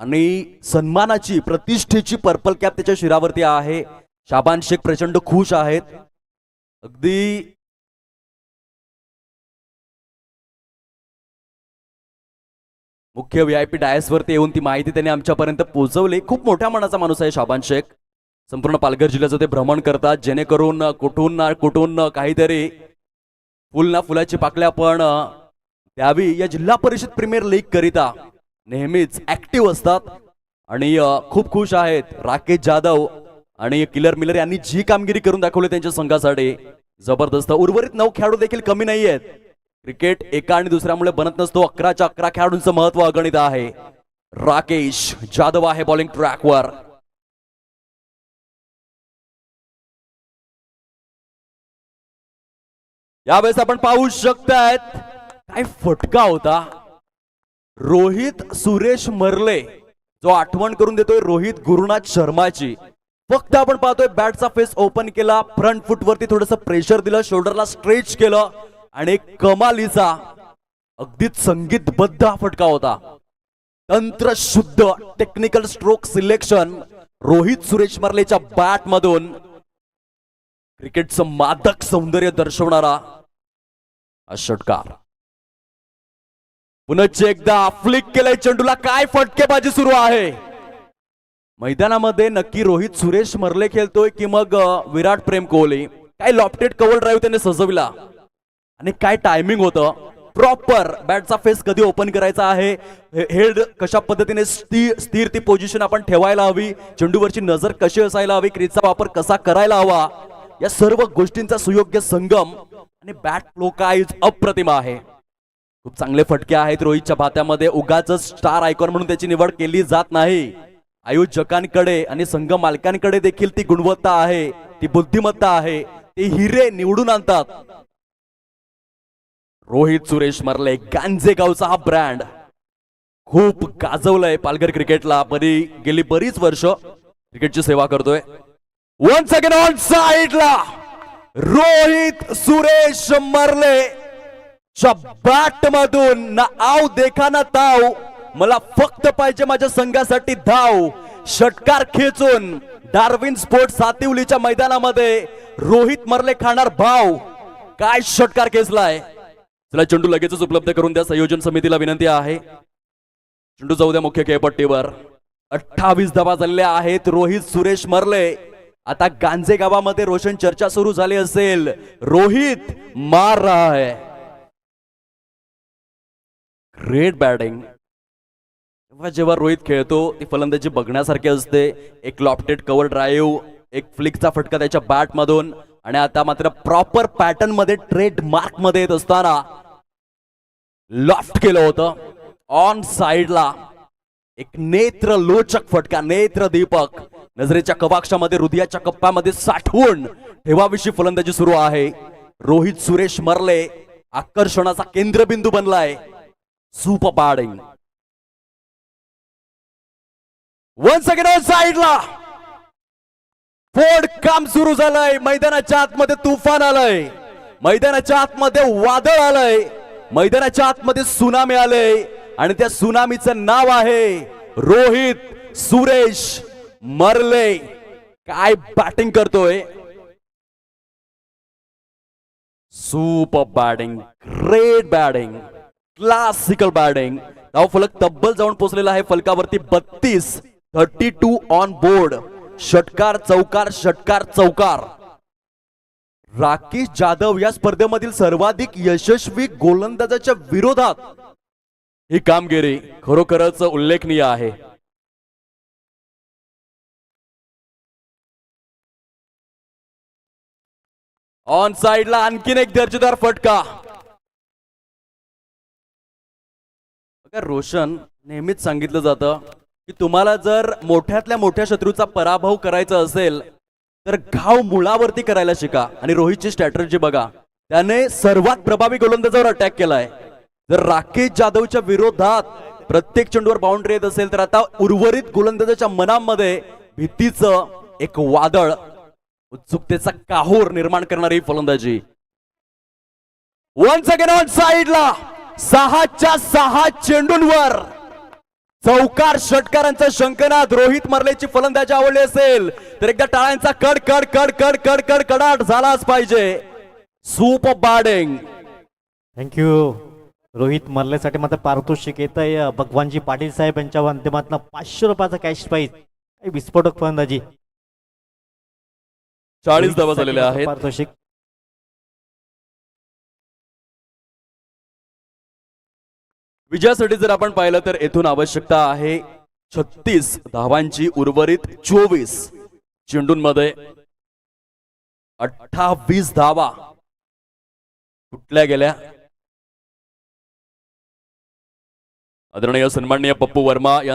आणि सन्मानाची प्रतिष्ठेची पर्पल कॅप त्याच्या शिरावरती आहे. शाबान शेख प्रचंड खुश आहेत. अगदी मुख्य व्ही आय पी वरती येऊन ती माहिती त्यांनी आमच्यापर्यंत पोहोचवली. खूप मोठ्या मनाचा माणूस आहे शाबान शेख. संपूर्ण पालघर जिल्ह्याचं ते भ्रमण करतात जेणेकरून कुठून ना कुठून काहीतरी फुल ना फुलाची पाकल्या पण द्यावी. या जिल्हा परिषद प्रीमियर लीग करिता नेहमीच ऍक्टिव्ह असतात. आणि खूप खुश आहेत राकेश जाधव आणि किलर मिलर यांनी जी कामगिरी करून दाखवली त्यांच्या संघासाठी. जबरदस्त. उर्वरित नऊ खेळाडू देखील कमी नाही आहेत. क्रिकेट एका आणि दुसऱ्यामुळे बनत नसतो. अकराच्या अकरा खेळाडूंचं महत्त्व अगणित आहे. राकेश जाधव आहे बॉलिंग ट्रॅकवर यावेळेस आपण पाहू शकतायत काय फटका होता. रोहित सुरेश मरले जो आठवण करून देतोय रोहित गुरुनाथ शर्माची. फक्त आपण पाहतोय बॅटचा फेस ओपन केला फ्रंट फुट वरती थोडस प्रेशर दिलं शोल्डरला स्ट्रेच केलं आणि कमालीचा अगदीच संगीतबद्ध हा फटका होता. तंत्र शुद्ध technical stroke selection Rohit Suresh मरलेच्या bat मधून क्रिकेटचं मादक सौंदर्य दर्शवणारा हा षटकार. पुनश्च एकदा फ्लिक केलंय चेंडूला. काय फटकेबाजी सुरू आहे? मैदानामध्ये नक्की रोहित सुरेश मरले खेळतोय की मग विराट प्रेम कोहली. काय लॉपटेड कवर ड्राईव्ह त्याने सजविला? आणि काय टायमिंग होतं? प्रॉपर बॅटचा फेस कधी ओपन करायचा आहे? हेड कशा पद्धतीने स्थिर स्थिर ती पोझिशन आपण ठेवायला हवी? चेंडूवरची नजर कशी असायला हवी? क्रीजचा वापर कसा करायला हवा? या सर्व गोष्टींचा सुयोग्य संगम आणि बॅट लोका इज अप्रतिम आहे. खूप चांगले फटके आहेत रोहितच्या भात्यामध्ये. उगाच स्टार आयकॉन म्हणून त्याची निवड केली जात नाही. आयोजकांकडे आणि संघ मालकांकडे देखील ती गुणवत्ता आहे ती बुद्धिमत्ता आहे ते हिरे निवडून आणतात. रोहित सुरेश मरले गांजे गावचा हा ब्रँड खूप गाजवलंय पालघर क्रिकेटला. बरी गेली बरीच वर्ष क्रिकेटची सेवा करतोय. वन सेकंड ऑन साइडला रोहित सुरेश मरले. मधून ना आव देखा ना ताव. मला फक्त पाहिजे माझ्या संघासाठी धाव. षटकार खेचून डार्विन स्पोर्ट सातिवलीच्या मैदानामध्ये रोहित मरले खाणार भाव. काय षटकार खेचलाय? चला चेंडू लगेचच उपलब्ध करून द्या. संयोजन समितीला विनंती आहे. चेंडू जाऊ द्या मुख्य खेळपट्टीवर. अठ्ठावीस धावा झालेल्या आहेत. रोहित सुरेश मरले. आता गांजे गावामध्ये रोशन चर्चा सुरू झाली असेल. रोहित मार रहा है ग्रेट बॅटिंग तेव्हा जेव्हा रोहित खेळतो ती फलंदाजी बघण्यासारखी असते. एक लॉपटेड कव्हर ड्राईव्ह एक फ्लिकचा फटका त्याच्या बॅट मधून. आणि आता मात्र प्रॉपर पॅटर्नमध्ये ट्रेड मार्कमध्ये येत असताना लॉफ्ट केलं होतं. ऑन साइडला एक नेत्र लोचक फटका नेत्र दीपक नजरेच्या कवाक्षामध्ये हृदयाच्या कप्प्यामध्ये साठवून ठेवाविषयी फलंदाजी सुरू आहे. रोहित सुरेश मरले आकर्षणाचा केंद्रबिंदू बनलाय. सुपर बॅटिंग वन सेकंड ऑन फोड काम सुरू झालंय. मैदानाच्या आतमध्ये तुफान आलंय. मैदानाच्या आतमध्ये वादळ आलंय. मैदानाच्या आतमध्ये सुनामी आलंय. आणि त्या सुनामीचं नाव आहे रोहित सुरेश मरले. काय बॅटिंग करतोय? Super batting great batting classical batting धाव फलक तब्बल जाऊन पोहोचलेला आहे. फलकावरती बत्तीस. थर्टी टू ऑन बोर्ड षटकार चौकार षटकार चौकार. राकेश जाधव या स्पर्धेमधील सर्वाधिक यशस्वी गोलंदाजाच्या विरोधात. ही कामगिरी खरोखरच उल्लेखनीय आहे. ऑन साइडला आणखीन एक दर्जेदार फटका. रोशन नेहमीच सांगितलं जातं की तुम्हाला जर मोठ्यातल्या मोठ्या शत्रूचा पराभव करायचा असेल तर घाव मुळावरती करायला शिका. आणि रोहितची स्ट्रॅटर्जी बघा. त्याने सर्वात प्रभावी गोलंदाजावर अटॅक केलाय. जर राकेश जाधवच्या विरोधात प्रत्येक चेंडूवर बाउंड्री येत असेल तर आता उर्वरित गोलंदाजाच्या मनामध्ये भीतीचं एक वादळ उत्सुकतेचा काहूर निर्माण करणारी फलंदाजी. वन सेकंड ऑन साईडला सहाच्या सहा चेंडूंवर चौकार षटकारांचा शंकनाथ रोहित मर्लेची फलंदाजी आवडली असेल तर एकदा टाळ्यांचा कड कड कड कड कड कड कडाट झालाच पाहिजे. Super batting thank you. Rohit मर्लेसाठी मात्र पारितोषिक येत आहे भगवानजी पाटील साहेब यांच्या माध्यमातून पाचशे रुपयाचा कॅश प्राईज काही विस्फोटक फलंदाजी. चाळीस धावा झालेल्या आहेत. पारितोषिक. विजयासाठी जर आपण पाहिलं तर येथून आवश्यकता आहे छत्तीस धावांची उर्वरित चोवीस चेंडूंमध्ये अठ्ठावीस धावा कुठल्या गेल्या. आदरणीय सन्माननीय पप्पू वर्मा यांचं